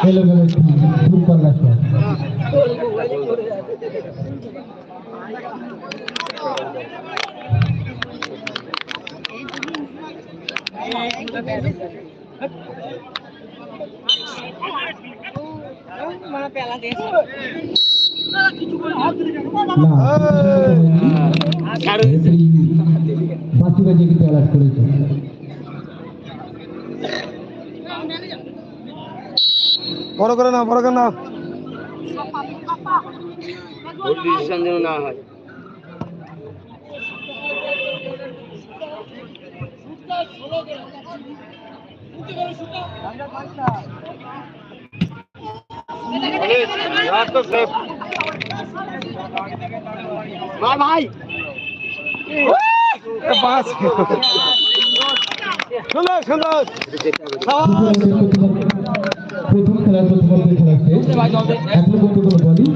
খেলে বাচ্চুরা যে কিন্তু অ্যালার্ট করেছে বড় করে না বড় করে না ডিসিশন যেন না হয়। মার ভাই বাস সুন্দর সুন্দর প্রথম খেলা প্রথমার্ধে খেলা শেষ এখনও পর্যন্ত কোনো বলই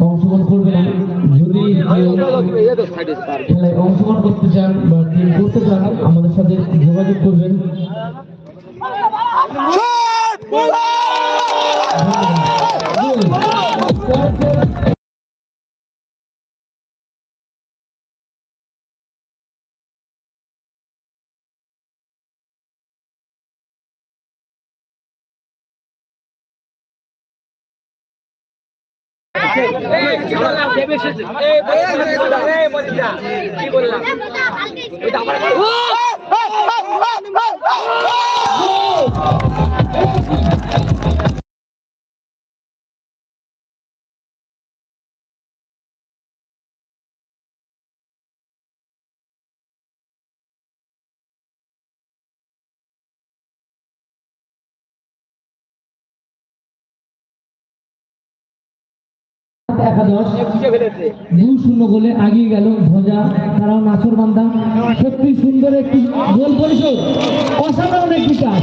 অংশগ্রহণ করবেন যদি খেলায় অংশগ্রহণ করতে চান বা টিম করতে চান আমাদের সাথে যোগাযোগ করবেন। ধন্যবাদ। কি একাদশ। দুই শূন্য গোলে আগিয়ে গেল ভোজা। তারাও নাচর বান্ধা সত্যি সুন্দর একটি গোল পরিশোধ। অসাধারণ একটি কাজ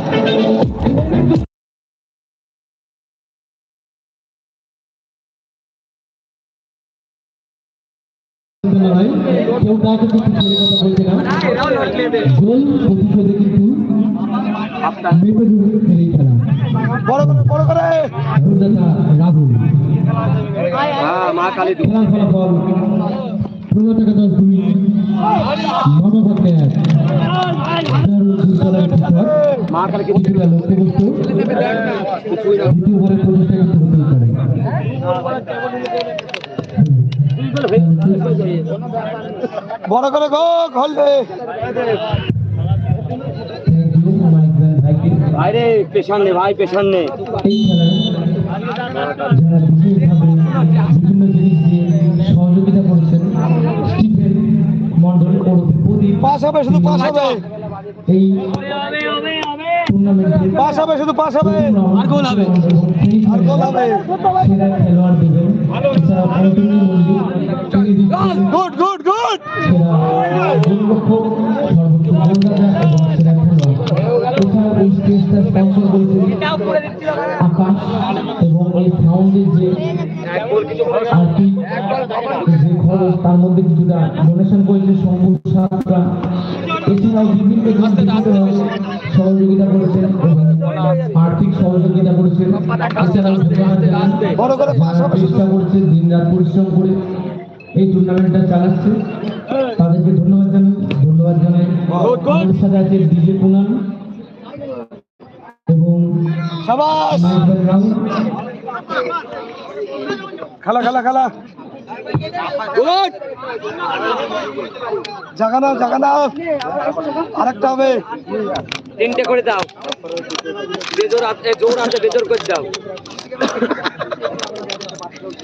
কেউ কাউকে কিছু ছেড়ে কথা বলছে না। গোল প্রতিশোধে কিন্তু মেপে ধরে খেলা। রাহুল। হ্যাঁ মা কালী খেলার ফলাফল পনেরো থেকে দশ দুই মা লক্ষ্যবস্তু দ্বিতীয় বড় করে গো ঘল ভাইকে। বাইরে পেশান নে ভাই পেশান নে। এই খেলায় যারা হবে শুধু পাস হবে এই হবে শুধু পাস হবে সর্বোচ্চ এবং সেরা খেলোয়াড় এছাড়া আর্থিক সহযোগিতা চেষ্টা করছে দিন পরিশ্রম করে এই টুর্নামেন্টটা চালাচ্ছে। তাদেরকে ধন্যবাদ জানাই ধন্যবাদ জানাই। আছে ডিজে এবং খালা খেলা খেলা খেলা। জাগা নাও জাগা নাও আরেকটা হবে। তিনটে করে দাও। বেজোর আছে জোর আছে, বেজোর করে দাও।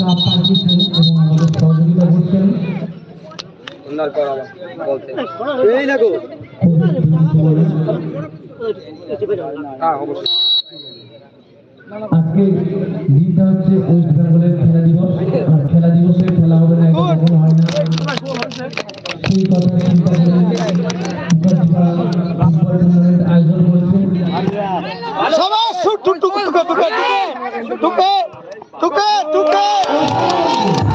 চাপ পাঠিয়েছেন এবং আমাদের সহযোগিতা করছেন আজকে দিনটা হচ্ছে ওয়েস্ট বেঙ্গলের খেলা দিবস আর খেলা দিবসে খেলা হবে না এটা কখনো হয় না সেই কথা চিন্তা করে আয়োজন করেছে সাবাস শুট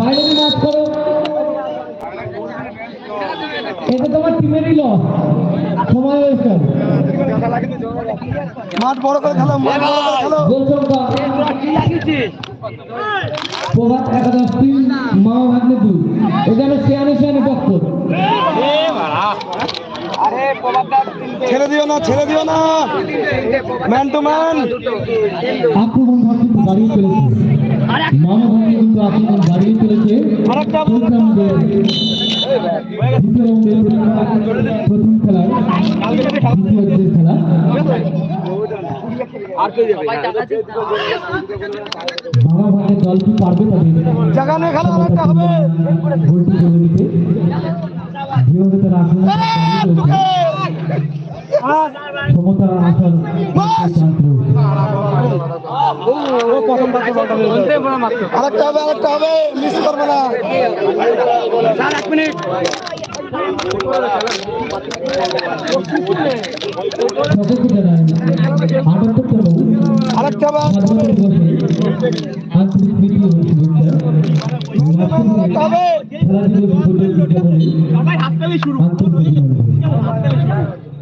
বাইরে ম্যাচ করো। এটা তোমার টিমেরই লস সময় হয়েছে। মাঠ বড় করে খেলো মাঠ বড় করে খেলো। গোল সংখ্যা কি লাগিয়েছিস প্রভাত একাদশ তিন মা ভাগ্নে দুই। এখানে শিয়ানে শিয়ানে তিনটে ছেড়ে দিও না ছেড়ে দিও না। ম্যান টু ম্যান আক্রমণ ভাগ কিন্তু বাড়িয়ে চলেছে। ভাগ্নে কিন্তু আক্রমণ বাড়িয়ে প্রথম দ্বিতীয় খেলা ভাগ্নের দল কি পারবে তাদের? জায়গা নিয়ে খেলো আরেকটা হবে। গোলটি করে দিতে যেভাবে তারা আক্রমণ চালিয়ে টুকে চলছে, ক্ষমতা আসার আরেকটা হবে আরেকটা হবে মিস করবে না স্যার এক মিনিট আরেকটা হবে স্বাধীনতা দিবসে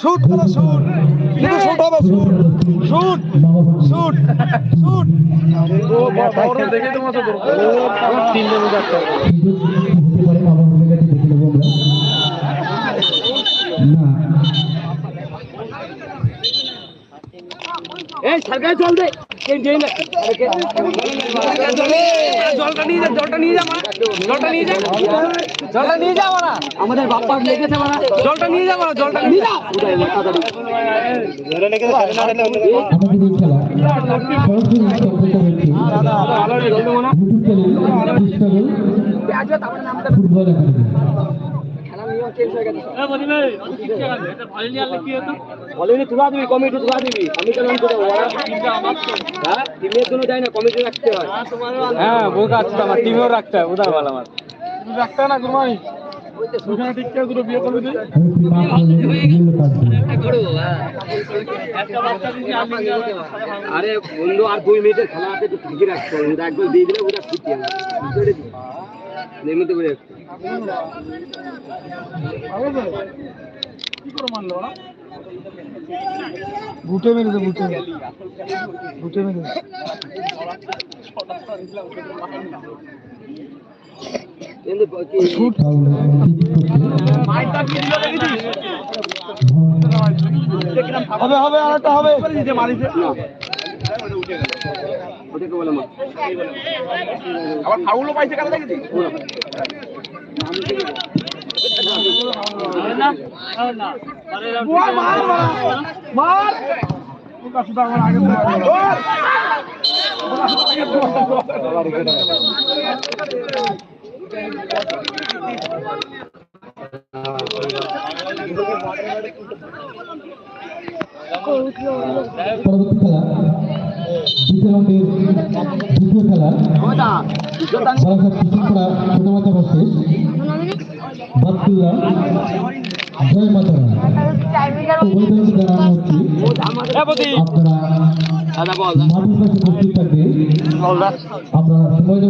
শুট করো শুট কিন্তু শুট হবে শুট শুট শুট শুট হতে পারে বাবা ভুলে গেছে দেখে নেব আমরা না এই সরকার জল দে। দেই না। জলটা নিয়ে যা জলটা নিয়ে যা জলটা নিয়ে যা। জলটা নিয়ে যা মারা আমাদের বাপ্পা লেগেছে মারা জলটা নিয়ে যা মারা জলটা নিয়ে যা আমাদের এই খেলা সরাসরি সম্পর্ক হচ্ছে ইউটিউব চ্যানেল ফুটবল তুলা দিবি কমিটি তুলা দিবি। আমি যাব হ্যাঁ টিমের জন্য যাই না কমিটি রাখতে হয়। হ্যাঁ বোকা আছে আমার টিমেও রাখতে হয় উদার ভালো আমার। কাজ করি আরে বন্ধু আর দুই মিনিটের খেলা আছে একটু ঠিকই রাখতে হবে। একবার দিয়ে দিলে ওটা হবে এমনিতে করে রাখতে মেরেছে বুটে মেরেছে। কিন্তু কি ফাউল হবে হবে আরেকটা হবে ওটাকে বলে মা পরবর্তী খেলা দ্বিতীয় জয় মাতারা আমরা সময়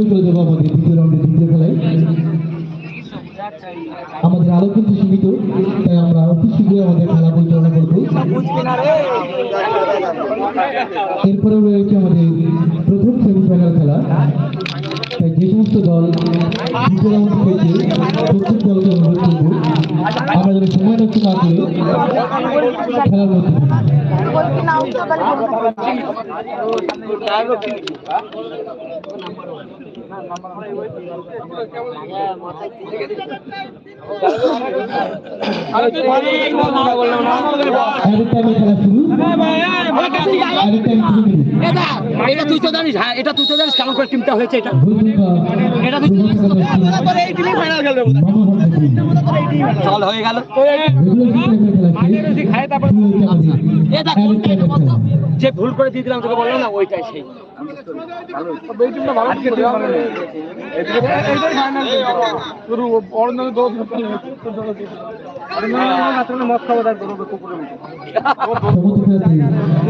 চলে যাব আমাদের আরও কিন্তু সীমিত, তাই আমরা অতি শীঘ্রই আমাদের খেলা পরিচালনা করব। এরপরে রয়েছে আমাদের প্রথম সেমিফাইনাল খেলা। তাই যে সমস্ত দল দ্বিতীয় রাউন্ড পেয়েছে প্রত্যেক দলকে অনুরোধ যেন সময় নষ্ট না করে খেলার মধ্যে। খেলা শুরু আরেক টাইম শুরু করুন এটা এটা তুই তো জানিস? হ্যাঁ এটা তুই তো জানিস? কেমন করে টিমটা হয়েছে এটা? এটা চল হয়ে গেল। যে ভুল করে দিয়ে দিলাম তোকে বললাম না ওইটাই সেই। মদ খাব তার এটা এক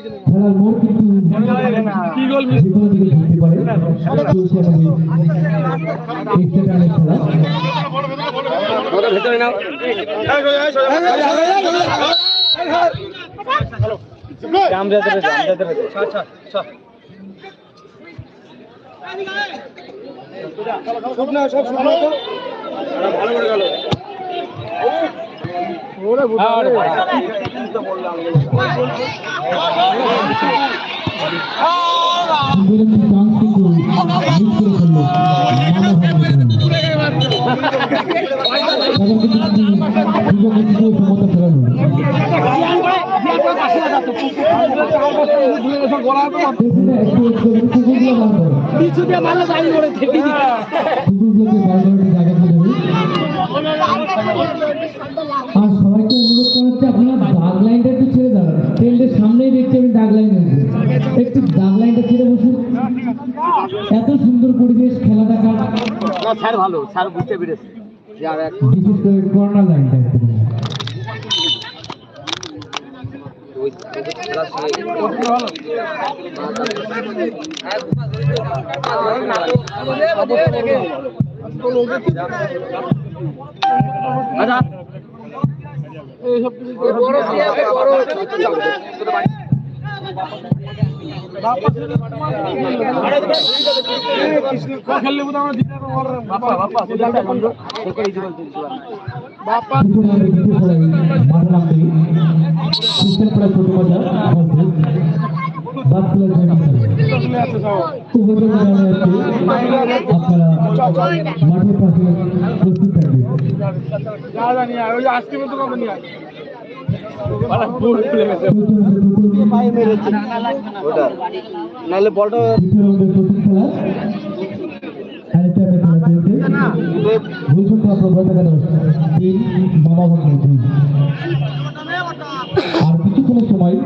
গোল করে খেলার মোড় কিন্তু যে কোনো দিকে ঘুরতে পারে চলছে আমাদের এক্সট্রা টাইমের খেলা ওটা ভেতরে নাও জাম যেতে জাম যেতে শুট না সব তো ভালো করে গেল সুযোগ দিয়ে কুকুরগুলো বার করে কুকুরগুলোকে জায়গা করে দেবে আর সবাইকে অনুরোধ করা আপনারা দাগ লাইনটা একটু ছেড়ে দাঁড়ান। ট্রেনের সামনেই দেখছি আমি দাগ লাইন একটু দাগ লাইনটা ছেড়ে বসুন। এত সুন্দর পরিবেশ খেলাটা কাট না স্যার ভালো স্যার বুঝতে পেরেছে। যে আর এক বিশেষ করে কর্নার লাইনটা একটু খেলা আচ্ছা। বড় বাপা খেললে বোধ আমরা বাবা দুটো আপনারা মাঠের পাশে প্রস্তুত থাকবেন নাহলে বলটা আর কিছুক্ষণের সময়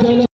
খেলা